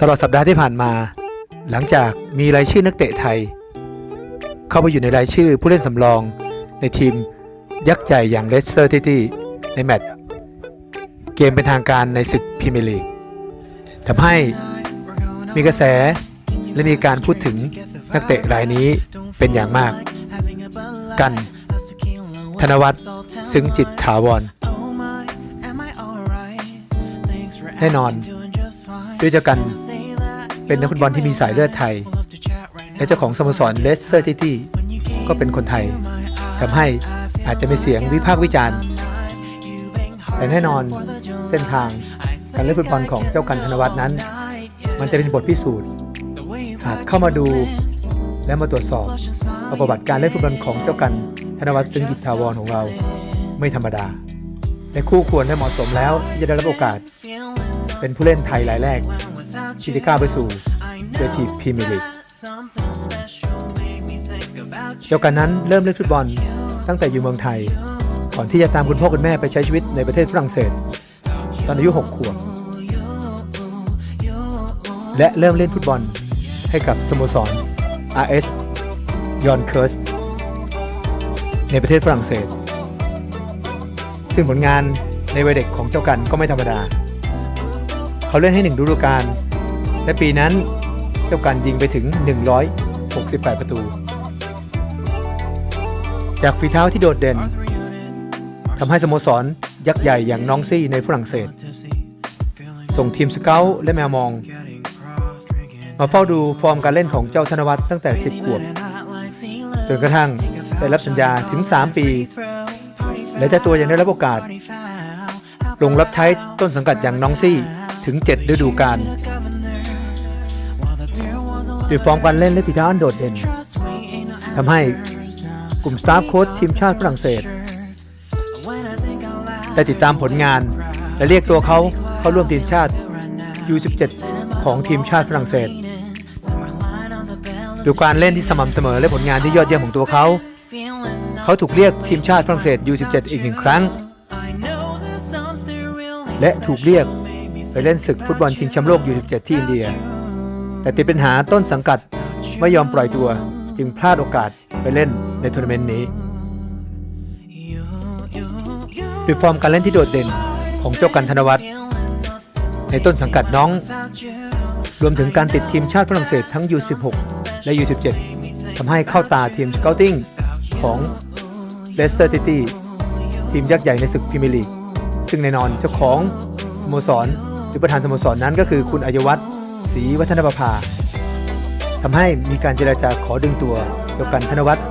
ตลอดสัปดาห์ที่ผ่านมา หลังจากมีรายชื่อนักเตะไทย เข้าไปอยู่ในรายชื่อผู้เล่นสำรอง ในทีมยักษ์ใหญ่อย่างเลสเตอร์ซิตี้ในแมตช์เกมเป็นทางการในศึกพรีเมียร์ลีกทำให้มีกระแสและมีการพูดถึงนักเตะรายนี้เป็นอย่างมาก กัน ธนวัฒน์ซึ้งจิตถาวร แน่นอน ด้วยเจ้ากันเป็นนักฟุตบอลที่มีสายเลือดไทย และเจ้าของสโมสรเลสเตอร์ซิตี้ก็เป็นคนไทยทำให้อาจจะมีเสียงวิพากษ์วิจารณ์ แต่แน่นอนเส้นทางการเล่นฟุตบอลของเจ้ากันธนวัฒน์นั้น มันจะเป็นบทพิสูจน์หากเข้ามาดูและมาตรวจสอบประวัติการเล่นฟุตบอลของเจ้ากันธนวัฒน์ซึ่งกิจถาวรของเราไม่ธรรมดา และคู่ควรและเหมาะสมแล้วที่จะได้รับโอกาส เป็นผู้เล่นไทยรายแรกที่จะก้าวไปสู่เวทีพรีเมียร์ลีกเจ้ากันนั้นเริ่มเล่นฟุตบอลตั้งแต่อยู่เมืองไทย ก่อนที่จะตามคุณพ่อคุณแม่ไปใช้ชีวิตในประเทศฝรั่งเศส ตอนอายุ 6 ขวบ และเริ่มเล่นฟุตบอลให้กับสโมสร RS ยอนเคิร์สในประเทศฝรั่งเศส ซึ่งผลงานในวัยเด็กของเจ้ากันก็ไม่ธรรมดา เขาเล่นให้หนึ่งฤดูกาลและปีนั้นเจ้ากันยิงไปถึง 168 ประตู จากฝีเท้าที่โดดเด่นทำให้สโมสรยักษ์ใหญ่อย่างน้องซี่ในฝรั่งเศส ส่งทีมสเกลและแมวมอง มาเฝ้าดูฟอร์มการเล่นของเจ้าธนวัฒน์ตั้งแต่ 10 ขวบจนกระทั่งได้รับสัญญาถึง 3 ปี และเจ้าตัวยังได้รับโอกาส ลงรับใช้ต้นสังกัดอย่างน้องซี่ ถึง 7 ฤดูกาลด้วยฟอร์มการเล่นและฝีเท้าอันโดดเด่นทำให้กลุ่มสตาฟโค้ชทีมชาติฝรั่งเศสได้ติดตามผลงาน และเรียกตัวเขาเข้าร่วมทีมชาติ U17 ของทีมชาติฝรั่งเศส ดูการเล่นที่สม่ำเสมอและผลงานที่ยอดเยี่ยมของตัวเขา เขาถูกเรียกทีมชาติฝรั่งเศส U17 อีกหนึ่งครั้ง และถูกเรียก ไปเล่นศึกฟุตบอลชิงแชมป์โลก U17 ที่อินเดีย แต่ติดปัญหาต้นสังกัดไม่ยอมปล่อยตัวจึงพลาดโอกาสไปเล่นในทัวร์นาเมนต์นี้ด้วยฟอร์มการเล่นที่โดดเด่นของเจ้ากันธนวัฒน์ในต้นสังกัดน้อง รวมถึงการติดทีมชาติฝรั่งเศสทั้ง U16 และ U17 ทำให้เข้าตาทีมสเกลติ้งของเลสเตอร์ซิตี้ทีมยักษ์ใหญ่ในศึกพรีเมียร์ลีกซึ่งแน่นอนเจ้าของสโมสร หรือประธานสโมสรนั้นก็คือคุณอัยวัฒน์ศรีวัฒนประภาทำให้มีการเจราจาขอดึงตัวเจ้ากันธนวัฒน์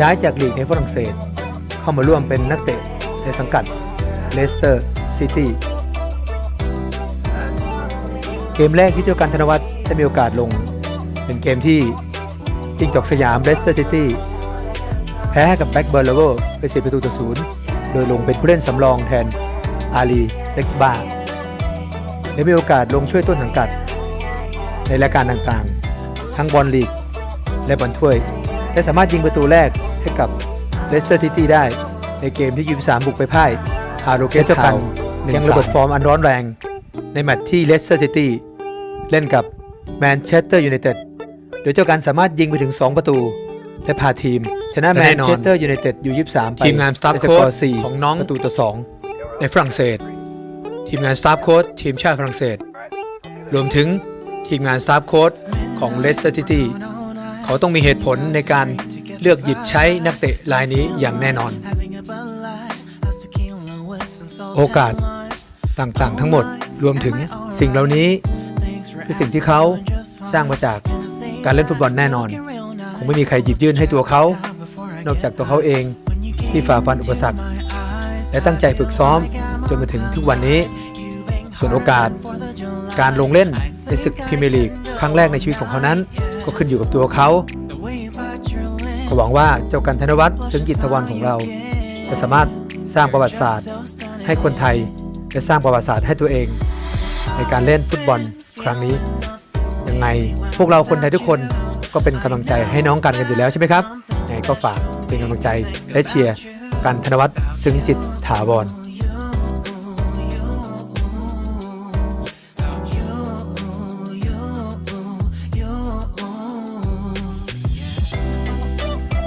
ย้ายจากลีกในฝรั่งเศส เข้ามาร่วมเป็นนักเตะในสังกัดเลสเตอร์ซิตี้เกมแรกที่เจ้ากันธนวัฒน์ได้มีโอกาสลง เป็นเกมที่จิงจอกสยามเลสเตอร์ซิตี้แพ้ให้กับแบ็กเบอร์เลเวอร์ไป10ประตูต่อศูนย์โดยลงเป็นผู้เล่นสำรองแทน อาลีเล็กซ์บาและมีโอกาสลงช่วยต้นสังกัด ในรายการต่างๆ ทั้งบอลลีก และบอลถ้วย และสามารถยิงประตูแรกให้กับเลสเตอร์ซิตี้ได้ ในเกมที่ยูสามบุกไปพ่ายฮาโรเกสกันยังระเบิดฟอร์มอันร้อนแรง ในแมตช์ที่เลสเตอร์ซิตี้เล่นกับแมนเชสเตอร์ยูไนเต็ดโดยเจ้ากันสามารถยิงไปถึง 2 ประตู และพาทีม ชนะและแมแน่นนอนเชสเตอร์ยูไนเต็ดยู23 ไปทีมงาน staff ในสกอ coach ร์4ของน้องประตูต่อ 2 ในฝรั่งเศส ทีมงานสตาฟโค้ชทีมชาติฝรั่งเศส รวมถึงทีมงานสตาฟโค้ชของเลสเตอร์ซิตี้เขาต้องมีเหตุผลในการเลือกหยิบใช้นักเตะรายนี้อย่างแน่นอน โอกาสต่างๆ ทั้งหมดรวมถึงสิ่งเหล่านี้ คือสิ่งที่เขาสร้างมาจากการเล่นฟุตบอลแน่นอน คงไม่มีใครหยิบยื่นให้ตัวเขา นอกจากตัวเขาเองที่ฝ่าฟันอุปสรรค และตั้งใจฝึกซ้อมจนมาถึงทุกวันนี้ ส่วนโอกาส การลงเล่นในศึกพรีเมียร์ลีกครั้งแรกในชีวิตของเขานั้น ก็ขึ้นอยู่กับตัวเขาก็หวังว่าเจ้ากันธนวัฒน์ซึ่งกิจทวันของเรา จะสามารถสร้างประวัติศาสตร์ ให้คนไทยและสร้างประวัติศาสตร์ให้ตัวเอง ในการเล่นฟุตบอลครั้งนี้ยังไงพวกเราคนไทยทุกคนก็เป็นกำลังใจให้น้องกันกันอยู่แล้วใช่ไหมครับยังไงก็ฝากเป็นกำลังใจและเชียร์ กันธนวัฒน์ซึ้งจิตถาวร